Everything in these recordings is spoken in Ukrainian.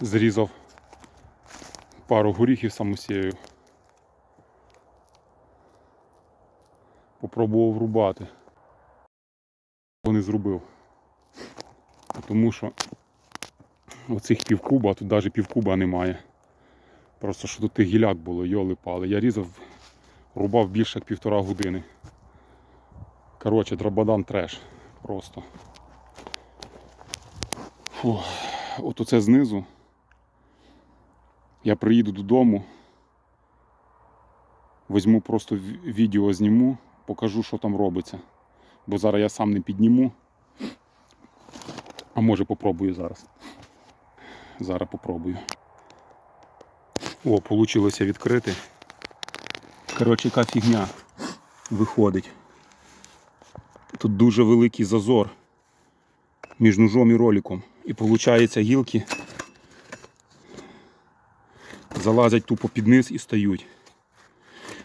Зрізав пару горіхів самосією. Попробував рубати. Не зробив. Тому що оцих півкуба, а тут навіть півкуба немає. Просто що тут тих гіляк було, йоли пали. Я різав, рубав більше як півтора години. Коротше, драбадан треш. Просто. Фу. От оце знизу. Я приїду додому. Візьму просто відео зніму, покажу, що там робиться. Бо зараз я сам не підніму. А може попробую зараз. Зараз попробую. О, вийшло відкрити. Коротше, яка фігня виходить. Тут дуже великий зазор між ножом і роликом. І виходить, гілки залазять тупо під низ і стають.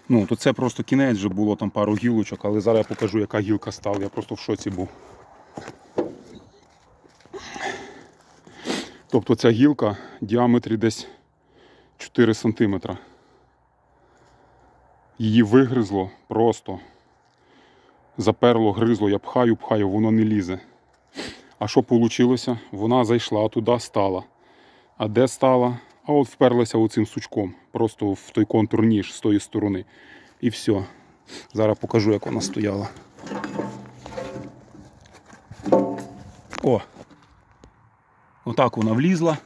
Ну, то це просто кінець вже було там пару гілочок, але зараз я покажу, яка гілка стала. Я просто в шоці був. Тобто ця гілка в діаметрі десь 4 см. Її вигризло просто. Заперло, гризло, я пхаю, пхаю, воно не лізе. А що вийшло? Вона зайшла туди, стала. А де стала? А от вперлася оцим сучком. Просто в той контур ніж з тої сторони. І все. Зараз покажу, як вона стояла. О! Отак вона влізла.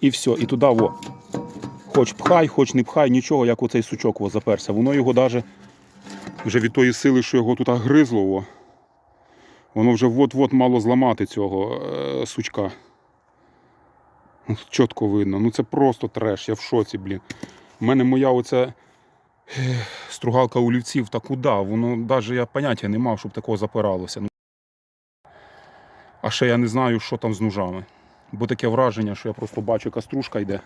І все. І туди во. Хоч пхай, хоч не пхай, нічого, як оцей сучок во заперся. Воно його навіть вже від тої сили, що його тут гризло, во, воно вже от-от мало зламати цього е, сучка. Чітко видно. Ну це просто треш, я в шоці, блін. У мене моя оця стругалка олівців, та куди? Воно навіть я поняття не мав, щоб такого запиралося. Ну, А ще я не знаю, що там з ножами. Бо таке враження, що я просто бачу, яка стружка йде.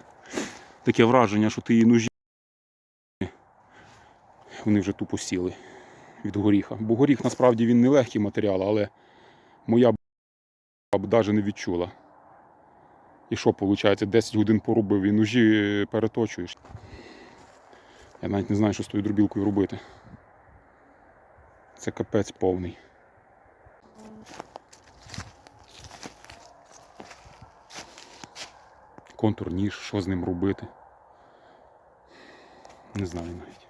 Таке враження, що ти її ножі. Вони вже тупо сіли від горіха. Бо горіх насправді він не легкий матеріал, але моя б навіть не відчула. І що виходить, 10 годин порубив і ножі переточуєш. Я навіть не знаю, що з тою дробілкою робити. Це капець повний. Контур ніж, що з ним робити. Не знаю навіть.